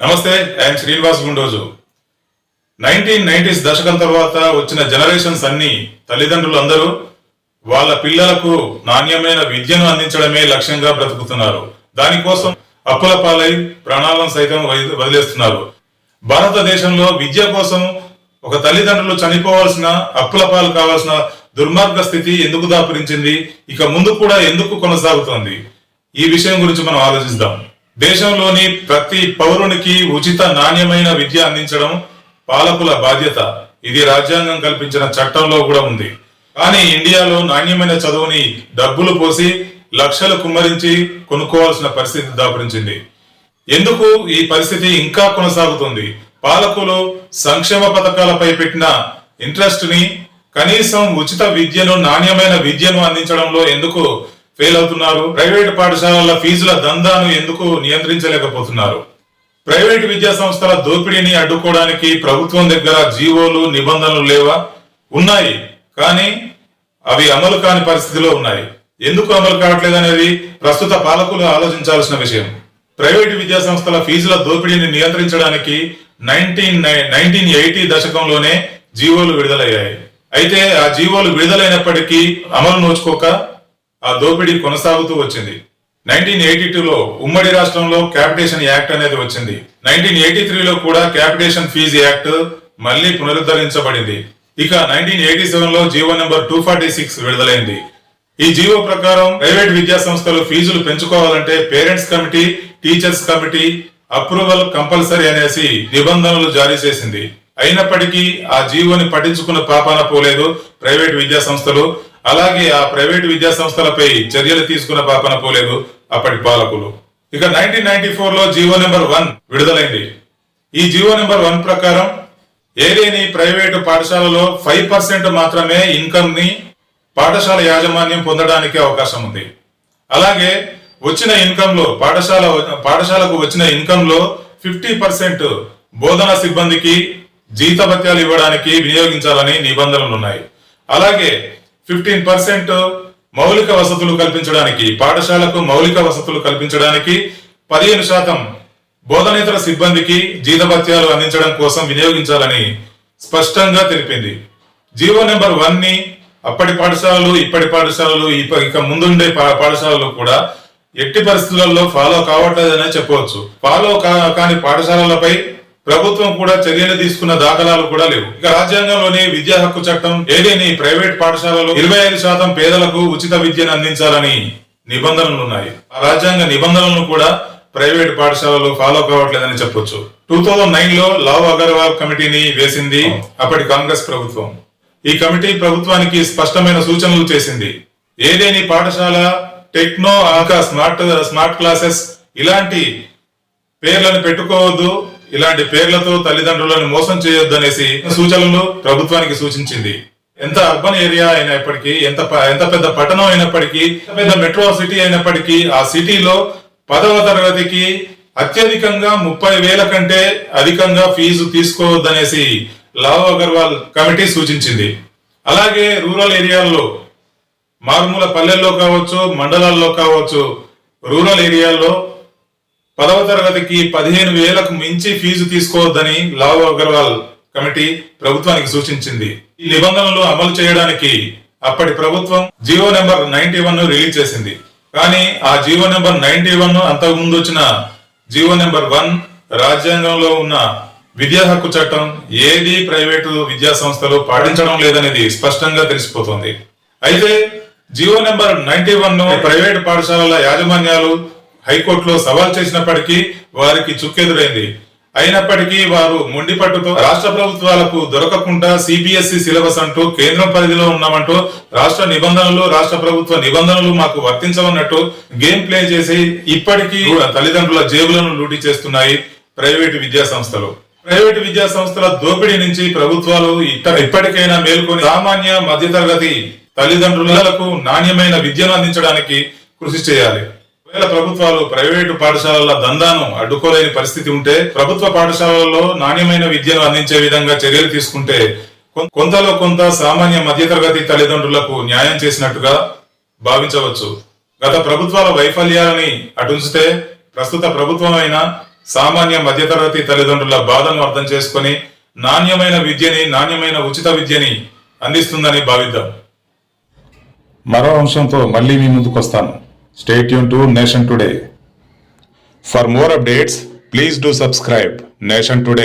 నమస్తే I'm Srinivas Gundoju. Nineteen nineties దశకం తర్వాత వచ్చిన జనరేషన్స్ అన్ని తల్లిదండ్రులు అందరూ వాళ్ళ పిల్లలకు నాణ్యమైన విద్యను అందించడమే లక్ష్యంగా బ్రతుకుతున్నారు. దానికోసం అప్పుల పాలై ప్రాణాలను సైతం వదిలేస్తున్నారు. భారతదేశంలో విద్య కోసం ఒక తల్లిదండ్రులు చనిపోవాల్సిన అప్పుల పాలు కావాల్సిన దుర్మార్గ స్థితి ఎందుకు దాపురించింది? ఇక ముందు కూడా ఎందుకు కొనసాగుతోంది? ఈ విషయం గురించి మనం ఆలోచిద్దాం. దేశంలోని ప్రతి పౌరునికి ఉచిత నాణ్యమైన విద్య అందించడం పాలకుల బాధ్యత. ఇది రాజ్యాంగం కల్పించిన చట్టంలో కూడా ఉంది. కానీ ఇండియాలో నాణ్యమైన చదువుని డబ్బులు పోసి లక్షలు కుమ్మరించి కొనుక్కోవాల్సిన పరిస్థితి దాపురించింది. ఎందుకు ఈ పరిస్థితి ఇంకా కొనసాగుతుంది? పాలకులు సంక్షేమ పథకాలపై పెట్టిన ఇంట్రెస్ట్ని కనీసం ఉచిత విద్యను నాణ్యమైన విద్యను అందించడంలో ఎందుకు ఫెయిల్ అవుతున్నారు. ప్రైవేట్ పాఠశాలల ఫీజుల దందాను ఎందుకు నియంత్రించలేకపోతున్నారు? ప్రైవేట్ విద్యా సంస్థల దోపిడీని అడ్డుకోవడానికి ప్రభుత్వం దగ్గర జీవోలు నిబంధనలు లేవా? ఉన్నాయి. కానీ అవి అమలు కాని పరిస్థితిలో ఉన్నాయి. ఎందుకు అమలు కావట్లేదు అనేది ప్రస్తుత పాలకులు ఆలోచించాల్సిన విషయం. ప్రైవేటు విద్యా సంస్థల ఫీజుల దోపిడీని నియంత్రించడానికి నైన్టీన్ నైన్టీన్ ఎయిటీ దశకంలోనే జీవోలు విడుదలయ్యాయి. అయితే ఆ జీవోలు విడుదలైనప్పటికీ అమలు నోచుకోక ఆ దోపిడీ కొనసాగుతూ వచ్చింది. నైన్టీన్ ఎయిటీ టూలో ఉమ్మడి రాష్ట్రంలో క్యాపిటేషన్ యాక్ట్ అనేది వచ్చింది. నైన్టీన్ ఎయిటీ త్రీలో కూడా క్యాపిటేషన్ ఫీజు యాక్ట్ మళ్ళీ పునరుద్ధరించబడింది. ఇక నైన్టీన్ ఎయిటీ సెవెన్లో GO number two forty six విడుదలైంది. ఈ జీవో ప్రకారం ప్రైవేట్ విద్యా సంస్థలు ఫీజులు పెంచుకోవాలంటే parents committee teachers committee approval compulsory అనేసి నిబంధనలు జారీ చేసింది. అయినప్పటికీ ఆ జీవోని పట్టించుకున్న పాపాన పోలేదు ప్రైవేట్ విద్యా సంస్థలు అలాగే ఆ ప్రైవేట్ విద్యా సంస్థలపై చర్యలు తీసుకున్న పాపన పోలేదు అప్పటి పాలకులు. ఇక నైన్టీన్ నైన్టీ ఫోర్లో జీవో నెంబర్ వన్ విడుదలైంది. ఈ జీవో నెంబర్ వన్ ప్రకారం ఏలేని ప్రైవేటు పాఠశాలలో ఫైవ్ పర్సెంట్ మాత్రమే ఇన్కమ్ని పాఠశాల యాజమాన్యం పొందడానికి అవకాశం ఉంది. అలాగే వచ్చిన ఇన్కమ్లో పాఠశాల పాఠశాలకు వచ్చిన ఇన్కమ్లో ఫిఫ్టీ పర్సెంట్ బోధనా సిబ్బందికి జీతభత్యాలు ఇవ్వడానికి వినియోగించాలని నిబంధనలు ఉన్నాయి. అలాగే ఫిఫ్టీన్ పర్సెంట్ మౌలిక వసతులు కల్పించడానికి పాఠశాలకు మౌలిక వసతులు కల్పించడానికి పదిహేను శాతం బోధనేతర సిబ్బందికి జీతభత్యాలు అందించడం కోసం వినియోగించాలని స్పష్టంగా తెలిపింది. జీవో నెంబర్ వన్ని అప్పటి పాఠశాలలు ఇప్పటి పాఠశాలలు ఇప్ప- ఇక ముందుండే పాఠశాలలు కూడా ఎట్టి పరిస్థితులలో ఫాలో కావట్లేదనే చెప్పవచ్చు. ఫాలో కాని పాఠశాలలపై ప్రభుత్వం కూడా చర్యలు తీసుకున్న దాఖలాలు కూడా లేవు. ఇక రాజ్యాంగంలోని విద్యా హక్కు చట్టం ఏదేని ప్రైవేట్ పాఠశాలలు ఇరవై ఐదు శాతం పేదలకు ఉచిత విద్యను అందించాలని నిబంధనలు ఉన్నాయి. ఆ రాజ్యాంగ నిబంధనలను కూడా ప్రైవేట్ పాఠశాలలు ఫాలో కావట్లేదని చెప్పొచ్చు. టూ థౌజండ్ నైన్లో లావ్ అగర్వాల్ కమిటీని వేసింది అప్పటి కాంగ్రెస్ ప్రభుత్వం. ఈ కమిటీ ప్రభుత్వానికి స్పష్టమైన సూచనలు చేసింది. ఏదేని పాఠశాల టెక్నో ఆక స్మార్ట్ స్మార్ట్ క్లాసెస్ ఇలాంటి పేర్లను పెట్టుకోవద్దు. ఇలాంటి పేర్లతో తల్లిదండ్రులను మోసం చేయొద్దు అనేసి సూచనలు ప్రభుత్వానికి సూచించింది. ఎంత అర్బన్ ఏరియా అయినప్పటికీ ఎంత ఎంత పెద్ద పట్టణం అయినప్పటికీ పెద్ద మెట్రో సిటీ అయినప్పటికీ ఆ సిటీలో పదవ తరగతికి అత్యధికంగా ముప్పై వేల కంటే అధికంగా ఫీజు తీసుకోవద్దనేసి లావ్ అగర్వాల్ కమిటీ సూచించింది. అలాగే రూరల్ ఏరియాల్లో మారుమూల పల్లెల్లో కావచ్చు మండలాల్లో కావచ్చు రూరల్ ఏరియాల్లో పదవ తరగతికి పదిహేను వేలకు మించి ఫీజు తీసుకోవద్దని లావ్ అగర్వాల్ కమిటీ ప్రభుత్వానికి సూచించింది. ఈ నిబంధనలు అమలు చేయడానికి అప్పటి ప్రభుత్వం GO number ninety one release చేసింది. కానీ ఆ జియో నెంబర్ నైన్టీ వన్ అంతకు ముందు వచ్చిన జియో నెంబర్ వన్ రాజ్యాంగంలో ఉన్న విద్యా హక్కు చట్టం ఏది ప్రైవేటు విద్యా సంస్థలు పాటించడం లేదనేది స్పష్టంగా తెలిసిపోతుంది. అయితే జియో నెంబర్ నైన్టీ వన్ను ప్రైవేట్ పాఠశాలల యాజమాన్యాలు హైకోర్టులో సవాల్ చేసినప్పటికీ వారికి చుక్కెదురైంది. అయినప్పటికీ వారు మొండి పట్టుతో రాష్ట్ర ప్రభుత్వాలకు దొరకకుండా సిబిఎస్ఈ సిలబస్ అంటూ కేంద్రం పరిధిలో ఉన్నామంటూ రాష్ట్ర నిబంధనలు రాష్ట్ర ప్రభుత్వ నిబంధనలు మాకు వర్తించవన్నట్టు గేమ్ ప్లే చేసి ఇప్పటికీ తల్లిదండ్రుల జేబులను లూటీ చేస్తున్నాయి ప్రైవేటు విద్యా సంస్థలు. ప్రైవేటు విద్యా సంస్థల దోపిడీ నుంచి ప్రభుత్వాలు ఇప్పటికైనా మేల్కొని సామాన్య మధ్యతరగతి తల్లిదండ్రులకు నాణ్యమైన విద్యను అందించడానికి కృషి చేయాలి. ఒకవేళ ప్రభుత్వాలు ప్రైవేటు పాఠశాలల దందాను అడ్డుకోలేని పరిస్థితి ఉంటే ప్రభుత్వ పాఠశాలల్లో నాణ్యమైన విద్యను అందించే విధంగా చర్యలు తీసుకుంటే కొం- కొంతలో కొంత సామాన్య మధ్యతరగతి తల్లిదండ్రులకు న్యాయం చేసినట్టుగా భావించవచ్చు. గత ప్రభుత్వాల వైఫల్యాలని అటుంచితే ప్రస్తుత ప్రభుత్వం అయినా సామాన్య మధ్యతరగతి తల్లిదండ్రుల బాధను అర్థం చేసుకొని నాణ్యమైన విద్యని నాణ్యమైన ఉచిత విద్యని అందిస్తుందని భావిద్దాం. మరో అంశంతో మళ్ళీ మీ ముందుకు వస్తాను Stay tuned to Nation Today. For more updates, please do subscribe Nation Today.